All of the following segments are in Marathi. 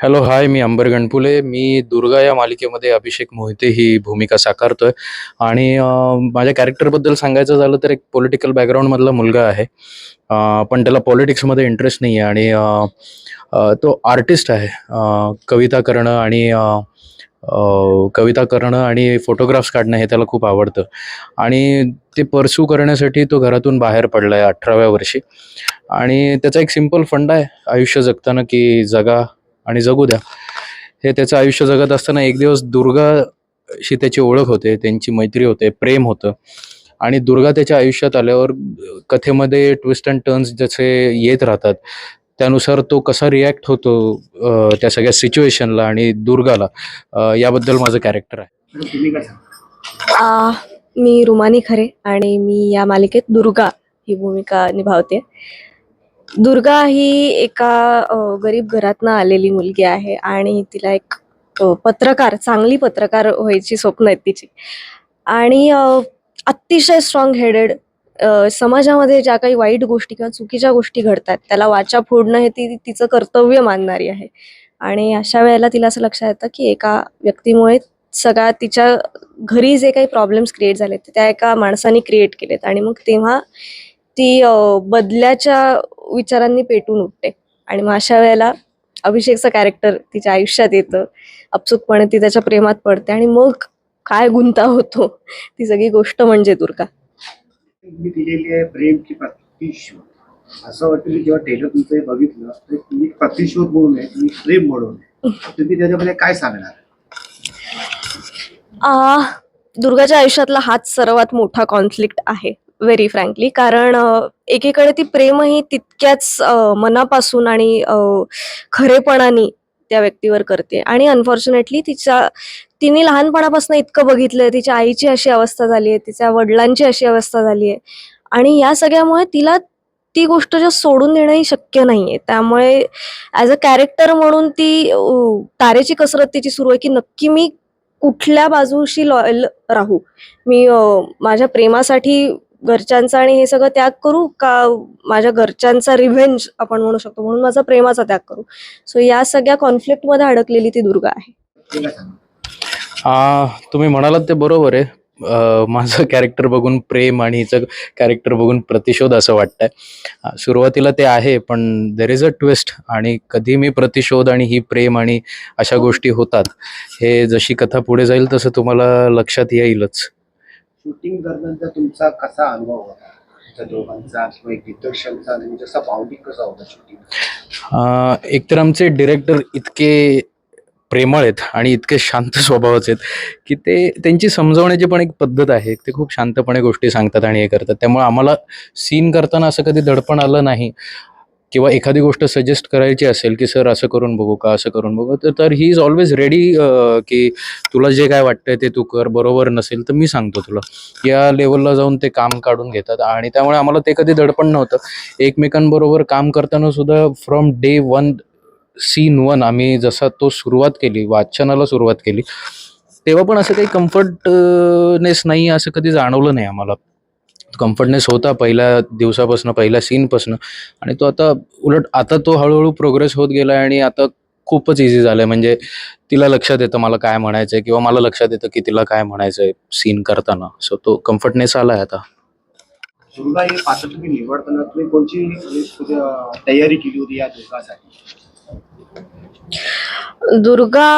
हॅलो हाय मी अंबर गणपुले. मी दुर्गा या मालिकेमध्ये अभिषेक मोहिते ही भूमिका साकारतोय. आणि माझ्या कॅरेक्टरबद्दल सांगायचं झालं तर एक पॉलिटिकल बॅकग्राऊंडमधला मुलगा आहे. पण त्याला पॉलिटिक्समध्ये इंटरेस्ट नाही आहे आणि तो आर्टिस्ट आहे. कविता करणं आणि कविता करणं आणि फोटोग्राफ्स काढणं हे त्याला खूप आवडतं. आणि ते परस्यू करण्यासाठी तो घरातून बाहेर पडला आहे अठराव्या वर्षी. आणि त्याचा एक सिंपल फंड आहे आयुष्य जगताना की जगा आणि जगू द्या. हे त्याचं आयुष्य जगत असताना एक दिवस दुर्गाशी त्याची ओळख होते त्यांची मैत्री होते प्रेम होतं. आणि दुर्गा त्याच्या आयुष्यात आल्यावर कथेमध्ये ट्विस्ट अँड टर्न्स जसे येत राहतात त्यानुसार तो कसा रिॲक्ट होतो त्या सगळ्या सिच्युएशनला आणि दुर्गाला. याबद्दल माझं कॅरेक्टर आहे. मी रुमानी खरे आणि मी या मालिकेत दुर्गा ही भूमिका निभावते. दुर्गा ही एका गरीब घरातनं आलेली मुलगी आहे आणि तिला एक पत्रकार चांगली पत्रकार व्हायची स्वप्न आहेत तिची. आणि अतिशय स्ट्रॉंग हेडेड समाजामध्ये ज्या काही वाईट गोष्टी किंवा चुकीच्या गोष्टी घडतात त्याला वाचा फोडणं हे ती तिचं कर्तव्य मानणारी आहे. आणि अशा वेळेला तिला असं लक्षात येतं की एका व्यक्तीमुळे सगळ्या तिच्या घरी जे काही प्रॉब्लेम्स क्रिएट झालेत त्या एका माणसाने क्रिएट केलेत. आणि मग तेव्हा ती बदल्याच्या विचारांनी पेटून उठते. आणि मग अशा वेळेला अभिषेकचं कॅरेक्टर तिच्या आयुष्यात येतं. अपसुकपणे ती त्याच्या प्रेमात पडते आणि मग काय गुंता होतो ती सगळी गोष्ट म्हणजे दुर्गा. मी दिलेली आहे प्रेम की प्रतिशोध. असं वाटतं की जेव्हा टेलर तुमचं हे बघितलं तर तुम्ही प्रतिशोध म्हणून आहे तुम्ही प्रेम म्हणून. तुम्ही त्याच्यामध्ये काय सांगणार? दुर्गाच्या आयुष्यातला हाच सर्वात मोठा कॉन्फ्लिक्ट आहे. व्हेरी फ्रँकली कारण एकीकडे ती प्रेमही तितक्याच मनापासून आणि खरेपणाने त्या व्यक्तीवर करते. आणि अनफॉर्च्युनेटली तिच्या तिने लहानपणापासून इतकं बघितलंय तिच्या आईची अशी अवस्था झाली आहे तिच्या वडिलांची अशी अवस्था झाली आहे आणि या सगळ्यामुळे तिला ती गोष्ट जस्ट सोडून देणंही शक्य नाहीये. त्यामुळे ॲज अ कॅरेक्टर म्हणून ती तारेची कसरत तिची सुरू आहे की नक्की मी कुठल्या बाजूशी लॉयल राहू? मी माझ्या प्रेमासाठी घरच्यांचा आणि हे सगळं त्याग करू का माझ्या घरच्यांचा रिव्हेंज आपण म्हणू शकतो? म्हणून माझा प्रेमाचा त्याग करू. सो या सगळ्या कॉन्फ्लिक्टमध्ये अडकलेली ती दुर्गा आहे. तुम्ही म्हणालात ते बरोबर आहे. माझं कॅरेक्टर बघून प्रेम आणि हिचं कॅरेक्टर बघून प्रतिशोध असं वाटतंय. सुरुवातीला ते आहे पण देर इज अ ट्विस्ट आणि कधी मी प्रतिशोध आणि ही प्रेम आणि अशा गोष्टी होतात. हे जशी कथा पुढे जाईल तसं तुम्हाला लक्षात येईलच. शूटिंग दरम्यानचा तुमचा कसा अनुभव होता? दोघांचा किंवा एक दिग्दर्शनचा आणि म्हणजे जसा कसा होता शूटिंग एकतर आमचे डिरेक्टर इतके प्रेमळ आहेत आणि इतके शांत स्वभावाचे आहेत की ते त्यांची समजवण्याची पण एक पद्धत आहे. ते खूप शांतपणे गोष्टी सांगतात आणि हे करतात. त्यामुळे आम्हाला सीन करताना असं कधी दडपण आलं नाही. किंवा एखादी गोष्ट सजेस्ट करायची असेल की सर असं करून बघू का? असं करून बघू. तर तर ही इज ऑलवेज रेडी की तुला जे काय वाटतंय ते तू कर. बरोबर नसेल तर मी सांगतो तुला. या लेवलला जाऊन ते काम काढून घेतात. आणि त्यामुळे आम्हाला ते कधी दडपण नव्हतं. एकमेकांबरोबर काम करताना सुद्धा from day one scene one आम्ही जसा तो सुरुवात केली वाचनाला सुरुवात केली तेव्हा पण असं काही कम्फर्टनेस नाही असं कधी जाणवलं नाही आम्हाला. कम्फर्टनेस होता पहिल्या दिवसापासून पहिल्या सीनपासून आणि तो आता उलट आता तो हळूहळू प्रोग्रेस होत गेला आणि आता खूपच इझी झालं म्हणजे तिला लक्षात येतं मला काय म्हणायचं आहे किंवा मला लक्षात येतं की तिला काय म्हणायचं आहे सीन करताना. सो तो कम्फर्टनेस आला आहे आता. दुर्गा हे पात्र तुम्ही निवडताना तुम्ही कोणची म्हणजे तयारी केली होती या दुर्गासाठी? दुर्गा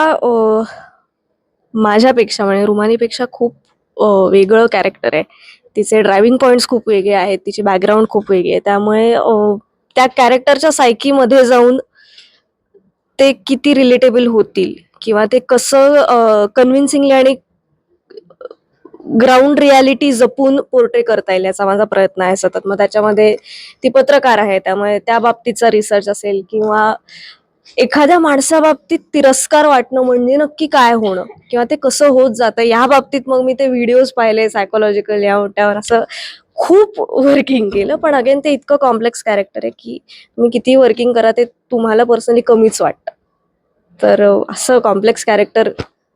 माझ्यापेक्षा म्हणजे रुमानीपेक्षा खूप वेगळं कॅरेक्टर आहे. तिचे ड्रायव्हिंग पॉईंट्स खूप वेगळे आहेत तिची बॅकग्राऊंड खूप वेगळी आहे. त्यामुळे त्या कॅरेक्टरच्या सायकीमध्ये जाऊन ते किती रिलेटेबल होतील किंवा ते कसं कन्व्हिन्सिंगली आणि ग्राउंड रियालिटी जपून पोर्ट्रे करता येईल याचा माझा प्रयत्न आहे सतत. मग त्याच्यामध्ये ती पत्रकार आहे त्यामुळे त्या बाबतीतचा रिसर्च असेल किंवा एखाद्या माणसाबाबतीत तिरस्कार वाटणं म्हणजे नक्की काय होणं? किंवा ते कसं होत जातं? या बाबतीत मग मी ते व्हिडिओज पाहिले सायकोलॉजिकल या त्यावर असं खूप वर्किंग केलं. पण अगेन ते इतकं कॉम्प्लेक्स कॅरेक्टर आहे की तुम्ही किती वर्किंग करा ते तुम्हाला पर्सनली कमीच वाटतं. तर असं कॉम्प्लेक्स कॅरेक्टर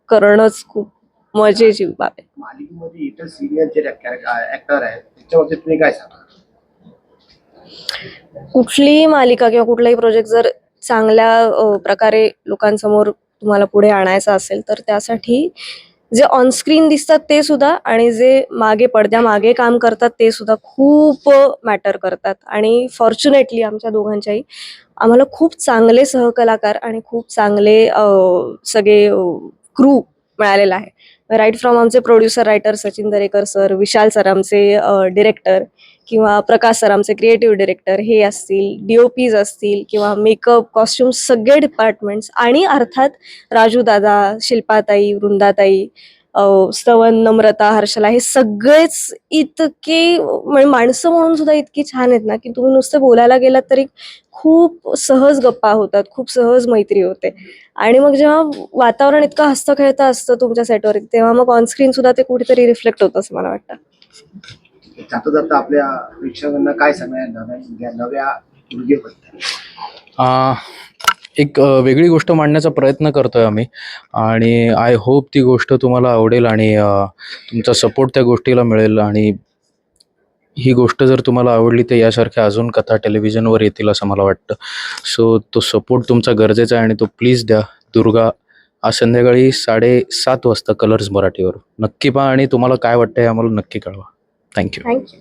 करणंच खूप मजेची बाब आहे. मालिकेमध्ये इतर सिनियर जे ऍक्टर आहेत त्याच्यावरती तुम्ही काय सांगा कुठलीही मालिका किंवा कुठलाही प्रोजेक्ट जर चांगल्या प्रकारे लोकांसमोर तुम्हाला पुढे आणायचं असेल तर त्यासाठी जे ऑनस्क्रीन दिसतात ते सुद्धा आणि जे मागे पडद्या मागे काम करतात ते सुद्धा खूप मॅटर करतात. आणि फॉर्च्युनेटली आमच्या दोघांच्याही आम्हाला खूप चांगले सहकलाकार आणि खूप चांगले सगळे क्रू मिळालेला आहे. राईट फ्रॉम आमचे producer writer Sachin Darekar sir Vishal sir आमचे डिरेक्टर किंवा प्रकाश सर आमचे क्रिएटिव्ह डिरेक्टर हे असतील डी ओ पीज असतील किंवा मेकअप कॉस्ट्युम सगळे डिपार्टमेंट्स आणि अर्थात राजू दादा शिल्पाताई वृंदाताई स्तवन नम्रता हर्षला हे सगळेच इतके म्हणजे माणसं म्हणून सुद्धा इतकी छान आहेत ना की तुम्ही नुसतं बोलायला गेलात तरी खूप सहज गप्पा होतात खूप सहज मैत्री होते. आणि मग जेव्हा वातावरण इतकं हसतं खेळतं असतं तुमच्या सेटवर तेव्हा मग ऑनस्क्रीन सुद्धा ते कुठेतरी रिफ्लेक्ट होतं असं मला वाटतं. जाता जाता आपल्या प्रेक्षकांना काय नव्या एक वेगळी गोष्ट मांडण्याचा प्रयत्न करतोय आम्ही. आणि आय होप ती गोष्ट तुम्हाला आवडेल आणि तुमचा सपोर्ट त्या गोष्टीला मिळेल. आणि ही गोष्ट जर तुम्हाला आवडली तर यासारख्या अजून कथा टेलिव्हिजनवर येतील असं मला वाटतं. सो तो सपोर्ट तुमचा गरजेचा आहे आणि तो प्लीज द्या. दुर्गा आज संध्याकाळी साडेसात वाजता कलर्स मराठीवर. नक्की पहा आणि तुम्हाला काय वाटतं हे आम्हाला नक्की कळवा. Thank you thank you